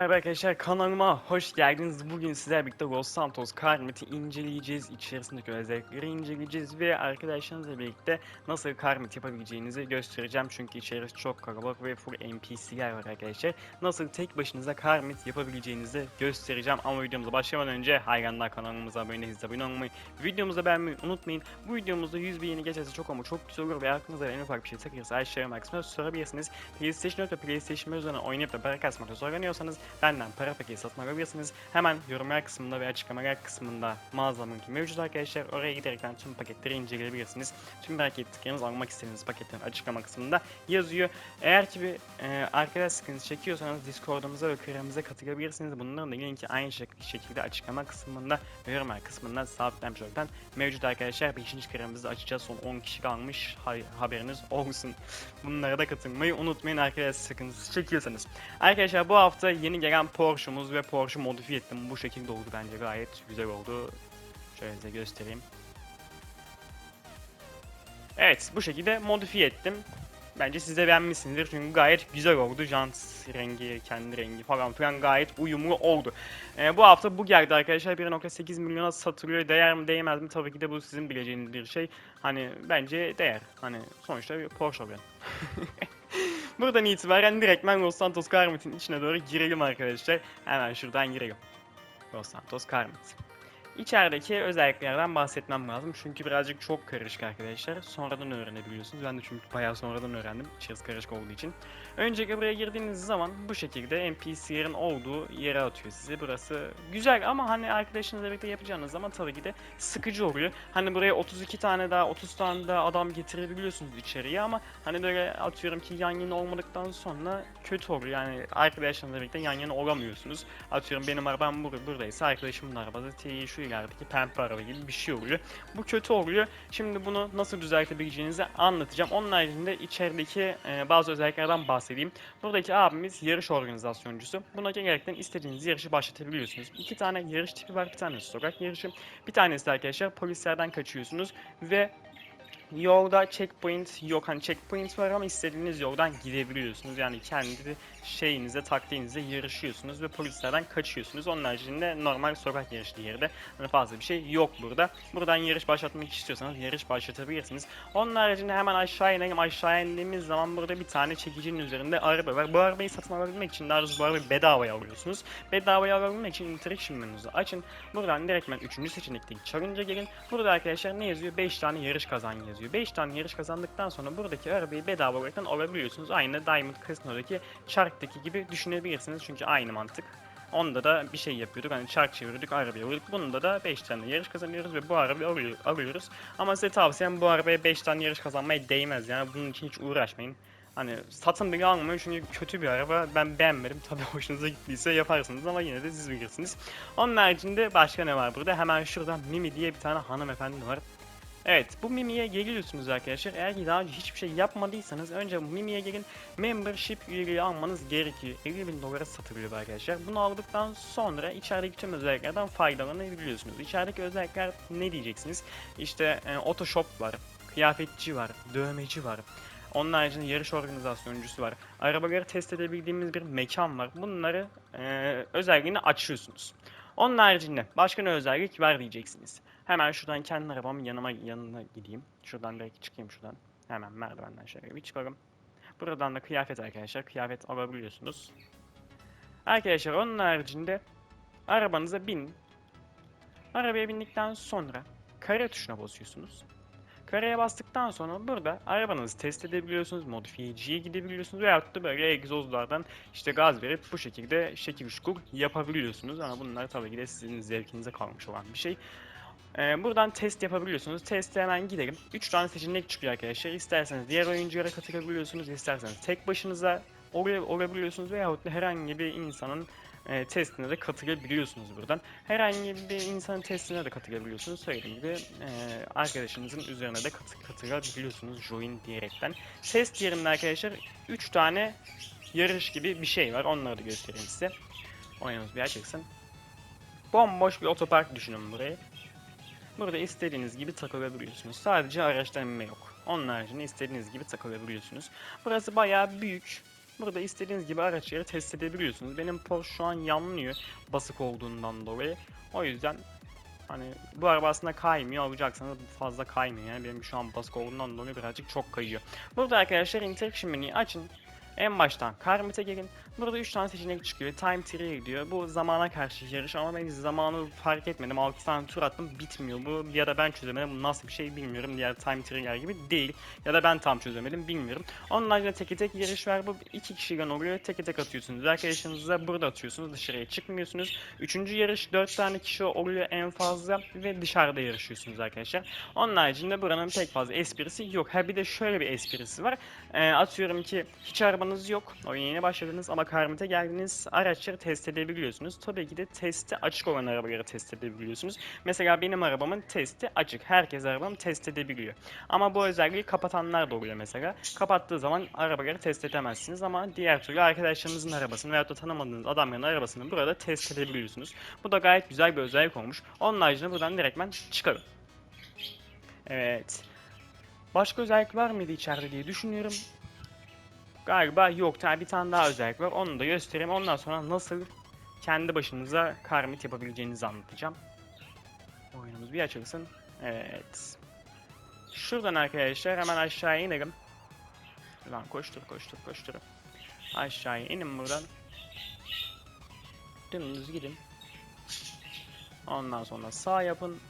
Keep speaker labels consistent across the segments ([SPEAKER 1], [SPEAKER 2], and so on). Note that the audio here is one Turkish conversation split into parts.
[SPEAKER 1] Merhaba arkadaşlar kanalıma hoş geldiniz. Bugün sizlerle birlikte Los Santos Karmit'i inceleyeceğiz. İçerisindeki özellikleri inceleyeceğiz ve arkadaşlarınızla birlikte nasıl Karmit yapabileceğinizi göstereceğim. Çünkü içerisi çok kalabalık ve full NPC'ler var arkadaşlar. Nasıl tek başınıza Karmit yapabileceğinizi göstereceğim. Ama videomuza başlamadan önce hayranlar kanalımıza abone değilseniz abone olmayı, videomuzu beğenmeyi unutmayın. Bu videomuzda 100 beğeni geçerse çok ama çok güzel olur ve aklınıza en ufak bir şey takılırsa aşağıya kısmına sorabilirsiniz. PlayStation 4 ve PlayStation üzerinden oynayıp da para kasmakta zorlanıyorsanız benden para paketi satın alabilirsiniz. Hemen yorumlar kısmında ve açıklamalar kısmında mağazamın ki mevcut arkadaşlar. Oraya giderekten tüm paketleri inceleyebilirsiniz. Tüm merak ettikleriniz almak istediğiniz paketlerin açıklama kısmında yazıyor. Eğer ki bir e, arkadaş sıkıntısı çekiyorsanız Discord'umuza ve kırmızıya katılabilirsiniz. Bunların da linki aynı şek- şekilde açıklama kısmında ve yorumlar kısmında sabitlenmiş olarak mevcut arkadaşlar. 5. kırmızı açacağız. Son 10 kişi kalmış. Hay- haberiniz olsun. Bunlara da katılmayı unutmayın arkadaş sıkıntısı çekiyorsanız. Arkadaşlar bu hafta yeni gelen Porsche'umuz ve Porsche modifiye ettim. Bu şekilde oldu bence gayet güzel oldu. Şöyle size göstereyim. Evet bu şekilde modifiye ettim. Bence siz de beğenmişsinizdir çünkü gayet güzel oldu. Jant rengi, kendi rengi falan filan gayet uyumlu oldu. Ee, bu hafta bu geldi arkadaşlar 1.8 milyona satılıyor. Değer mi değmez mi? Tabii ki de bu sizin bileceğiniz bir şey. Hani bence değer. Hani sonuçta bir Porsche ben. Buradan itibaren direktmen Los Santos Karmit'in içine doğru girelim arkadaşlar. Hemen şuradan girelim. Los Santos Karmit. İçerideki özelliklerden bahsetmem lazım çünkü birazcık çok karışık arkadaşlar. Sonradan öğrenebiliyorsunuz. Ben de çünkü bayağı sonradan öğrendim içerisi karışık olduğu için. Öncelikle buraya girdiğiniz zaman bu şekilde NPC'lerin olduğu yere atıyor sizi. Burası güzel ama hani arkadaşınızla birlikte yapacağınız zaman tabii ki de sıkıcı oluyor. Hani buraya 32 tane daha 30 tane daha adam getirebiliyorsunuz içeriye ama hani böyle atıyorum ki yan yana olmadıktan sonra kötü oluyor. Yani arkadaşlarınızla birlikte yan yana olamıyorsunuz. Atıyorum benim arabam bur buradaysa arkadaşımın arabası T şu ilerideki pembe araba gibi bir şey oluyor. Bu kötü oluyor. Şimdi bunu nasıl düzeltebileceğinizi anlatacağım. Onun haricinde içerideki e, bazı özelliklerden bahsedeyim. Buradaki abimiz yarış organizasyoncusu. Buna gerekten istediğiniz yarışı başlatabiliyorsunuz. İki tane yarış tipi var. Bir tanesi sokak yarışı. Bir tanesi de arkadaşlar polislerden kaçıyorsunuz ve Yolda checkpoint yok. Hani checkpoint var ama istediğiniz yoldan gidebiliyorsunuz. Yani kendi şeyinize, taktiğinize yarışıyorsunuz ve polislerden kaçıyorsunuz. Onun haricinde normal sokak yarışı yerde hani fazla bir şey yok burada. Buradan yarış başlatmak istiyorsanız yarış başlatabilirsiniz. Onun haricinde hemen aşağı inelim. Aşağı indiğimiz zaman burada bir tane çekicinin üzerinde araba var. Bu arabayı satın alabilmek için daha doğrusu bu arabayı bedavaya alıyorsunuz. Bedavaya alabilmek için interaction menünüzü açın. Buradan direktmen 3. seçenekteki challenge'a gelin. Burada arkadaşlar ne yazıyor? 5 tane yarış kazan yazıyor. 5 tane yarış kazandıktan sonra buradaki arabayı bedava olarak alabiliyorsunuz. Aynı Diamond Casino'daki Shark'taki gibi düşünebilirsiniz. Çünkü aynı mantık. Onda da bir şey yapıyorduk. Hani çark çeviriyorduk, arabayı alıyorduk. Bunda da 5 tane yarış kazanıyoruz ve bu arabayı alıyor- alıyoruz. Ama size tavsiyem bu arabaya 5 tane yarış kazanmaya değmez. Yani bunun için hiç uğraşmayın. Hani satın bile almayın çünkü kötü bir araba. Ben beğenmedim. Tabii hoşunuza gittiyse yaparsınız ama yine de siz bilirsiniz. Onun haricinde başka ne var burada? Hemen şurada Mimi diye bir tane hanımefendi var. Evet bu Mimi'ye geliyorsunuz arkadaşlar. Eğer ki daha önce hiçbir şey yapmadıysanız önce Mimi'ye gelin. Membership üyeliği almanız gerekiyor. 50 bin dolara satılıyor arkadaşlar. Bunu aldıktan sonra içerideki tüm özelliklerden faydalanabiliyorsunuz. İçerideki özellikler ne diyeceksiniz? İşte e, otoshop var, kıyafetçi var, dövmeci var. Onun haricinde yarış organizasyoncusu var. Arabaları test edebildiğimiz bir mekan var. Bunları e, özelliğini açıyorsunuz. Onun haricinde başka ne özellik var diyeceksiniz. Hemen şuradan kendi arabamın yanıma yanına gideyim. Şuradan direkt çıkayım şuradan. Hemen merdivenden şöyle bir çıkalım. Buradan da kıyafet arkadaşlar. Kıyafet alabiliyorsunuz. Arkadaşlar onun haricinde arabanıza bin. Arabaya bindikten sonra kare tuşuna basıyorsunuz. Kareye bastıktan sonra burada arabanızı test edebiliyorsunuz, modifiyeciye gidebiliyorsunuz veyahut da böyle egzozlardan işte gaz verip bu şekilde şekil şukul yapabiliyorsunuz. Ama bunlar tabii ki de sizin zevkinize kalmış olan bir şey. Ee, buradan test yapabiliyorsunuz. Teste hemen gidelim. 3 tane seçenek çıkıyor arkadaşlar. İsterseniz diğer oyunculara katılabiliyorsunuz. isterseniz tek başınıza ol- olabiliyorsunuz veyahut da herhangi bir insanın e, testine de katılabiliyorsunuz buradan. Herhangi bir insanın testine de katılabiliyorsunuz. Söylediğim gibi e, arkadaşınızın üzerine de katı- katılabiliyorsunuz join diyerekten. Test yerinde arkadaşlar 3 tane yarış gibi bir şey var. Onları da göstereyim size. Oyunumuz bir açılsın. Bomboş bir otopark düşünün burayı. Burada istediğiniz gibi takılabiliyorsunuz. Sadece araçtan inme yok. Onun haricinde istediğiniz gibi takılabiliyorsunuz. Burası bayağı büyük. Burada istediğiniz gibi araçları test edebiliyorsunuz. Benim Porsche şu an yanlıyor basık olduğundan dolayı. O yüzden hani bu araba aslında kaymıyor alacaksanız fazla kaymıyor yani benim şu an basık olduğundan dolayı birazcık çok kayıyor. Burada arkadaşlar interaction menüyü açın. En baştan Karmit'e gelin. Burada 3 tane seçenek çıkıyor. Time Trial gidiyor. Bu zamana karşı yarış ama ben zamanı fark etmedim. 6 tane tur attım bitmiyor bu. Ya da ben çözemedim. Bu nasıl bir şey bilmiyorum. Diğer Time Trial gibi değil. Ya da ben tam çözemedim bilmiyorum. Onun haricinde tek tek yarış var. Bu iki kişiden oluyor. Tek tek atıyorsunuz. Arkadaşınızla burada atıyorsunuz. Dışarıya çıkmıyorsunuz. Üçüncü yarış 4 tane kişi oluyor en fazla ve dışarıda yarışıyorsunuz arkadaşlar. Onun haricinde buranın pek fazla esprisi yok. Ha bir de şöyle bir esprisi var. Ee, atıyorum ki hiç arabanız yok. Oyuna yeni başladınız ama Karmit'e geldiniz. Araçları test edebiliyorsunuz. Tabii ki de testi açık olan arabaları test edebiliyorsunuz. Mesela benim arabamın testi açık. Herkes arabamı test edebiliyor. Ama bu özelliği kapatanlar da oluyor mesela. Kapattığı zaman arabaları test edemezsiniz ama diğer türlü arkadaşlarınızın arabasını veyahut da tanımadığınız adamların arabasını burada test edebiliyorsunuz. Bu da gayet güzel bir özellik olmuş. Onun haricinde buradan direktmen çıkarım. Evet. Başka özellik var mıydı içeride diye düşünüyorum. Galiba yok. Tabii bir tane daha özellik var. Onu da göstereyim. Ondan sonra nasıl kendi başınıza karmit yapabileceğinizi anlatacağım. Oyunumuz bir açılsın. Evet. Şuradan arkadaşlar hemen aşağıya inelim. Lan koştur koştur koştur. Aşağıya inin buradan. Dümdüz gidin. Ondan sonra sağ yapın.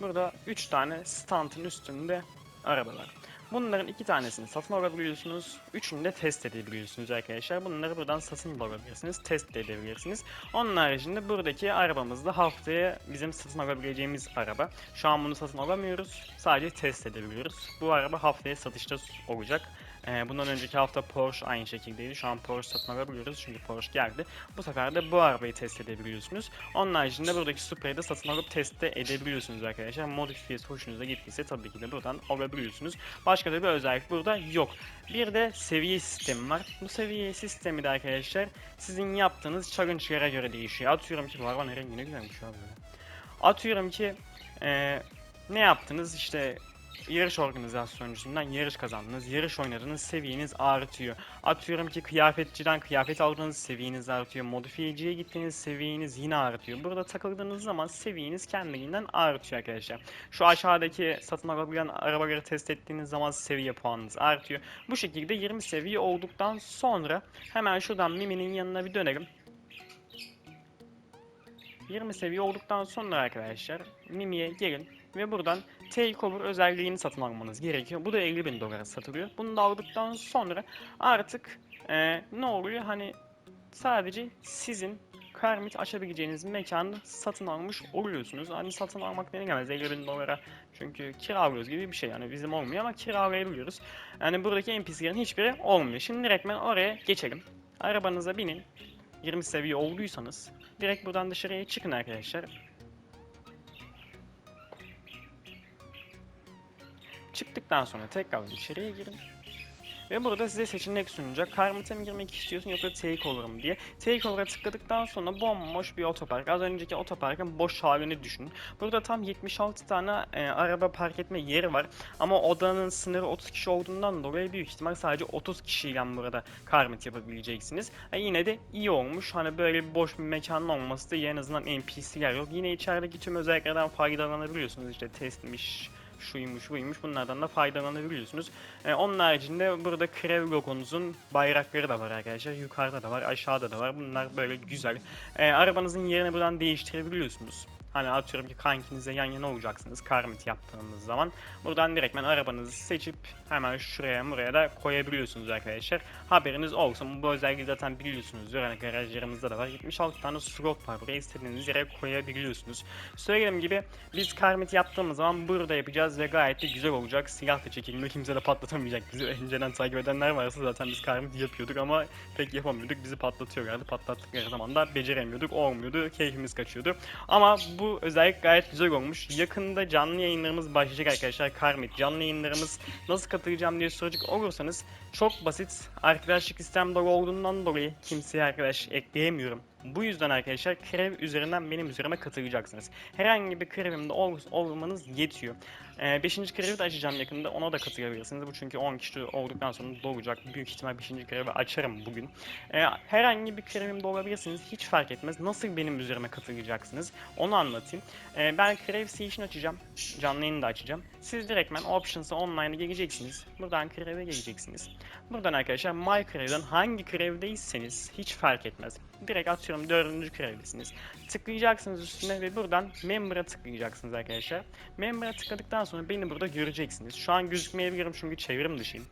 [SPEAKER 1] Burada 3 tane standın üstünde arabalar. Bunların iki tanesini satın alabiliyorsunuz. Üçünü de test edebiliyorsunuz arkadaşlar. Bunları buradan satın alabilirsiniz. Test de edebilirsiniz. Onun haricinde buradaki arabamız da haftaya bizim satın alabileceğimiz araba. Şu an bunu satın alamıyoruz. Sadece test edebiliyoruz. Bu araba haftaya satışta olacak. Ee, bundan önceki hafta Porsche aynı şekildeydi. Şu an Porsche satın alabiliyoruz çünkü Porsche geldi. Bu sefer de bu arabayı test edebiliyorsunuz. Onun haricinde buradaki Supra'yı da satın alıp test de edebiliyorsunuz arkadaşlar. Modifiyesi hoşunuza gittiyse tabii ki de buradan alabiliyorsunuz. Başka da bir özellik burada yok. Bir de seviye sistemi var. Bu seviye sistemi de arkadaşlar sizin yaptığınız challenge'lara göre değişiyor. Atıyorum ki bu arabanın rengi ne güzelmiş abi. Atıyorum ki eee, ne yaptınız işte yarış organizasyoncusundan yarış kazandınız, yarış oynadınız, seviyeniz artıyor. Atıyorum ki kıyafetçiden kıyafet aldığınız seviyeniz artıyor, modifiyeciye gittiğiniz seviyeniz yine artıyor. Burada takıldığınız zaman seviyeniz kendiliğinden artıyor arkadaşlar. Şu aşağıdaki satın alabilen arabaları test ettiğiniz zaman seviye puanınız artıyor. Bu şekilde 20 seviye olduktan sonra hemen şuradan Mimi'nin yanına bir dönelim. 20 seviye olduktan sonra arkadaşlar Mimi'ye gelin ve buradan Takeover özelliğini satın almanız gerekiyor. Bu da 50 bin dolara satılıyor. Bunu da aldıktan sonra artık eee, ne oluyor? Hani sadece sizin Karmit açabileceğiniz mekanı satın almış oluyorsunuz. Hani satın almak ne gelmez 50 bin dolara çünkü kiralıyoruz gibi bir şey yani bizim olmuyor ama kiralayabiliyoruz. Yani buradaki NPC'lerin hiçbiri olmuyor. Şimdi direktmen oraya geçelim. Arabanıza binin. 20 seviye olduysanız direkt buradan dışarıya çıkın arkadaşlar. Çıktıktan sonra tekrar içeriye girin. Ve burada size seçenek sunacak. Karmit'e mi girmek istiyorsun yoksa Takeover'a mı diye. Takeover'a tıkladıktan sonra bomboş bir otopark. Az önceki otoparkın boş halini düşünün. Burada tam 76 tane e, araba park etme yeri var. Ama odanın sınırı 30 kişi olduğundan dolayı büyük ihtimal sadece 30 kişiyle burada Karmit yapabileceksiniz. E, yine de iyi olmuş. Hani böyle bir boş bir mekanın olması da en azından NPC'ler yok. Yine içerideki tüm özelliklerden faydalanabiliyorsunuz. İşte testmiş, şuymuş buymuş bunlardan da faydalanabiliyorsunuz. Ee, onun haricinde burada Krev logonuzun bayrakları da var arkadaşlar. Yukarıda da var, aşağıda da var. Bunlar böyle güzel. Ee, arabanızın yerini buradan değiştirebiliyorsunuz. Hani atıyorum ki kankinize yan yana olacaksınız karmit yaptığınız zaman. Buradan direktmen arabanızı seçip hemen şuraya buraya da koyabiliyorsunuz arkadaşlar. Haberiniz olsun. Bu özelliği zaten biliyorsunuzdur. Hani garajlarımızda da var. 76 tane slot var. Buraya istediğiniz yere koyabiliyorsunuz. Söylediğim gibi biz karmit yaptığımız zaman burada yapacağız ve gayet de güzel olacak. Silah da çekilmiyor. Kimse de patlatamayacak bizi. Önceden takip edenler varsa zaten biz karmit yapıyorduk ama pek yapamıyorduk. Bizi patlatıyorlardı. Patlattıkları zaman da beceremiyorduk. Olmuyordu. Keyfimiz kaçıyordu. Ama bu özellik gayet güzel olmuş. Yakında canlı yayınlarımız başlayacak arkadaşlar. Karmit canlı yayınlarımız nasıl katılacağım diye soracak olursanız çok basit. Arkadaşlık istem dolu olduğundan dolayı kimseye arkadaş ekleyemiyorum. Bu yüzden arkadaşlar krev üzerinden benim üzerime katılacaksınız. Herhangi bir krevimde ol, olmanız yetiyor. Ee, beşinci krevi de açacağım yakında. Ona da katılabilirsiniz. Bu çünkü 10 kişi olduktan sonra dolacak. Büyük ihtimal beşinci krevi açarım bugün. Ee, herhangi bir krevimde olabilirsiniz. Hiç fark etmez. Nasıl benim üzerime katılacaksınız? Onu anlatayım. Ee, ben Crave Station açacağım. Canlı yayını da açacağım. Siz direktmen Options'a online'a geleceksiniz. Buradan Crave'e geleceksiniz. Buradan arkadaşlar My Crave'den hangi Crave'deyseniz hiç fark etmez. Direkt atıyorum dördüncü Crave'desiniz. Tıklayacaksınız üstüne ve buradan Member'a tıklayacaksınız arkadaşlar. Member'a tıkladıktan sonra beni burada göreceksiniz. Şu an gözükmeyebilirim çünkü çevrim dışıyım.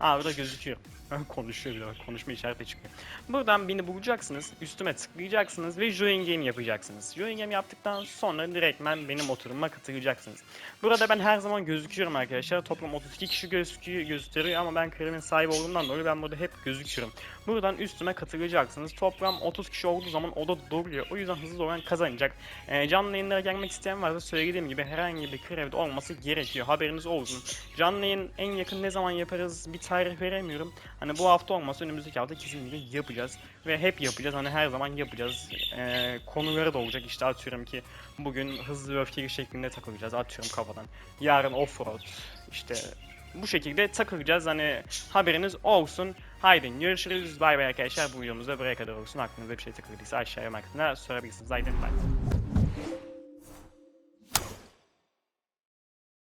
[SPEAKER 1] Aa burada gözüküyor. Konuşuyor bir de bak, konuşma işareti çıkıyor. Buradan beni bulacaksınız, üstüme tıklayacaksınız ve join game yapacaksınız. Join game yaptıktan sonra direktmen benim oturuma katılacaksınız. Burada ben her zaman gözüküyorum arkadaşlar. Toplam 32 kişi gözüküyor, gösteriyor ama ben kremin sahibi olduğumdan dolayı ben burada hep gözüküyorum. Buradan üstüme katılacaksınız. Toplam 30 kişi olduğu zaman o da doluyor. O yüzden hızlı olan kazanacak. Ee, canlı yayınlara gelmek isteyen varsa söylediğim gibi herhangi bir krevde olması gerekiyor. Haberiniz olsun. Canlı yayın en yakın ne zaman yaparız bir tarih veremiyorum. Hani bu hafta olmasa önümüzdeki hafta kesinlikle yapacağız. Ve hep yapacağız. Hani her zaman yapacağız. Ee, konuları da olacak. İşte atıyorum ki bugün hızlı ve öfkeli şeklinde takılacağız. Atıyorum kafadan. Yarın offroad. İşte bu şekilde takılacağız. Hani haberiniz olsun. Haydi görüşürüz. Bay bay arkadaşlar. Bu videomuzda buraya kadar olsun. Aklınıza bir şey takıldıysa aşağıya marketine sorabilirsiniz. Haydi bay.